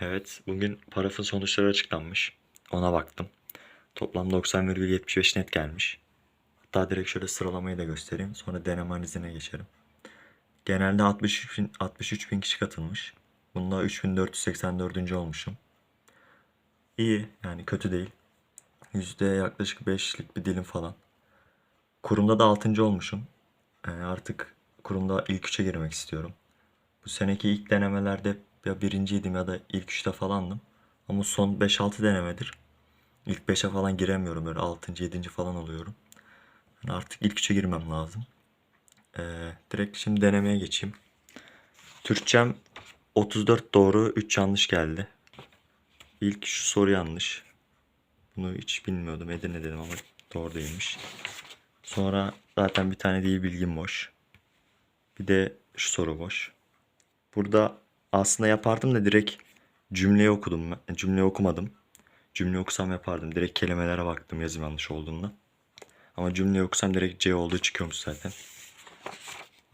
Evet, bugün parafın sonuçları açıklanmış. Ona baktım. Toplam 90,75 net gelmiş. Hatta direkt şöyle sıralamayı da göstereyim. Sonra deneme analizine geçerim. Genelde 63 bin, 63 bin kişi katılmış. Bunda 3484. olmuşum. İyi yani kötü değil. Yüzde yaklaşık 5'lik bir dilim falan. Kurumda da 6. olmuşum. Yani artık kurumda ilk 3'e girmek istiyorum. Bu seneki ilk denemelerde ya birinciydim ya da ilk üçte falandım. Ama son 5-6 denemedir. İlk 5'e falan giremiyorum. Böyle 6. 7. falan oluyorum. Yani artık ilk 3'e girmem lazım. Ee, direkt şimdi denemeye geçeyim. Türkçem 34 doğru 3 yanlış geldi. İlk şu soru yanlış. Bunu hiç bilmiyordum. Edirne dedim ama doğru değilmiş. Sonra zaten bir tane değil bilgim boş. Bir de şu soru boş. Burada aslında yapardım da direkt cümleyi okudum. ben. Cümleyi okumadım. Cümle okusam yapardım. Direkt kelimelere baktım yazım yanlış olduğunda. Ama cümleyi okusam direkt C olduğu çıkıyormuş zaten.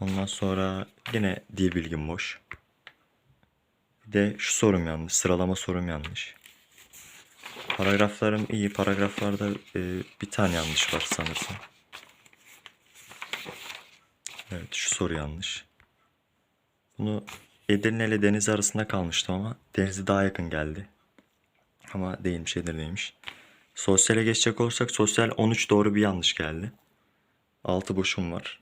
Ondan sonra yine dil bilgim boş. Bir de şu sorum yanlış. Sıralama sorum yanlış. Paragraflarım iyi. Paragraflarda e, bir tane yanlış var sanırsam. Evet şu soru yanlış. Bunu Edirne ile Deniz arasında kalmıştım ama Denizli daha yakın geldi. Ama değilmiş Edirne'ymiş. Sosyale geçecek olursak sosyal 13 doğru bir yanlış geldi. 6 boşum var.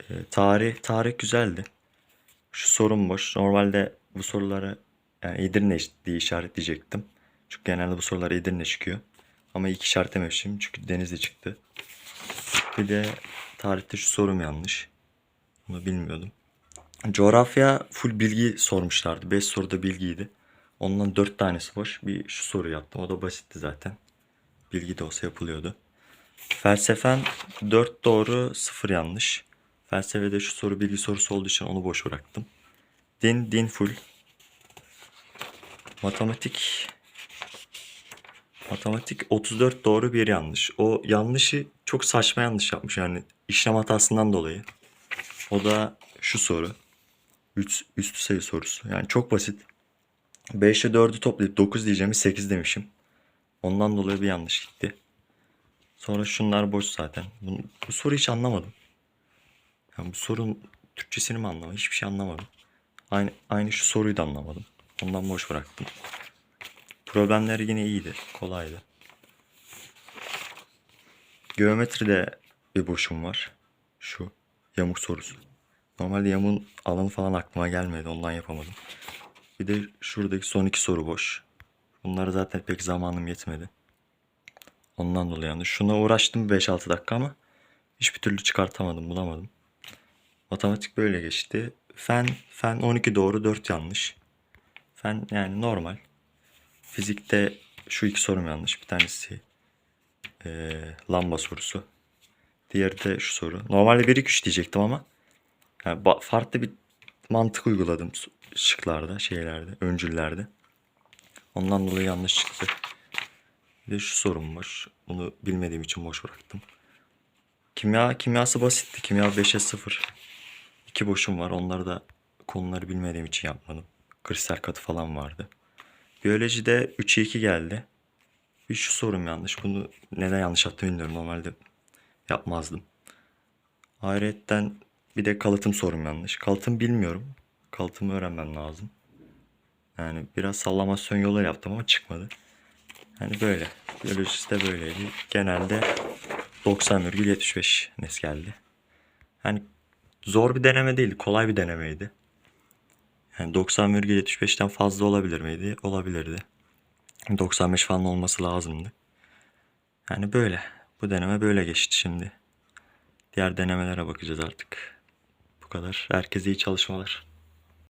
Ee, tarih tarih güzeldi. Şu sorum boş. Normalde bu soruları yani Edirne diye işaretleyecektim. Çünkü genelde bu sorular Edirne çıkıyor. Ama iki işaretlememişim çünkü Denizli çıktı. Bir de tarihte şu sorum yanlış. Bunu bilmiyordum. Coğrafya full bilgi sormuşlardı. 5 soruda bilgiydi. Ondan 4 tanesi boş. Bir şu soru yaptım. O da basitti zaten. Bilgi de olsa yapılıyordu. Felsefen 4 doğru 0 yanlış. Felsefede şu soru bilgi sorusu olduğu için onu boş bıraktım. Din, din full. Matematik Matematik 34 doğru bir yanlış. O yanlışı çok saçma yanlış yapmış yani işlem hatasından dolayı. O da şu soru. Üst, üstü sayı sorusu. Yani çok basit. 5 ile 4'ü toplayıp 9 diyeceğimi 8 demişim. Ondan dolayı bir yanlış gitti. Sonra şunlar boş zaten. Bu, bu soruyu hiç anlamadım. Yani bu sorunun Türkçesini mi anlamadım? Hiçbir şey anlamadım. Aynı, aynı şu soruyu da anlamadım. Ondan boş bıraktım. Problemler yine iyiydi. Kolaydı. Geometride bir boşum var. Şu yamuk sorusu. Normalde yamuğun alanı falan aklıma gelmedi. Ondan yapamadım. Bir de şuradaki son iki soru boş. Bunlara zaten pek zamanım yetmedi. Ondan dolayı yani. Şuna uğraştım 5-6 dakika ama hiçbir türlü çıkartamadım, bulamadım. Matematik böyle geçti. Fen, fen 12 doğru 4 yanlış. Fen yani normal. Fizikte şu iki sorum yanlış. Bir tanesi eee, lamba sorusu. Diğeri de şu soru. Normalde 1-2-3 diyecektim ama yani farklı bir mantık uyguladım şıklarda, şeylerde, öncüllerde. Ondan dolayı yanlış çıktı. Bir de şu sorum var. Bunu bilmediğim için boş bıraktım. Kimya, kimyası basitti. Kimya 5'e 0. İki boşum var. Onları da konuları bilmediğim için yapmadım. Kristal katı falan vardı. Biyolojide 3'e 2 geldi. Bir şu sorum yanlış. Bunu neden yanlış yaptım bilmiyorum. Normalde yapmazdım. Ayrıyetten bir de kalıtım sorum yanlış. Kalıtım bilmiyorum. Kalıtımı öğrenmem lazım. Yani biraz sallamasyon yolu yaptım ama çıkmadı. Yani böyle. Biyolojisi de böyleydi. Genelde 90,75 nes geldi. Yani zor bir deneme değildi. Kolay bir denemeydi. Yani 90,75'ten fazla olabilir miydi? Olabilirdi. 95 falan olması lazımdı. Yani böyle. Bu deneme böyle geçti şimdi. Diğer denemelere bakacağız artık. Bu kadar. Herkese iyi çalışmalar.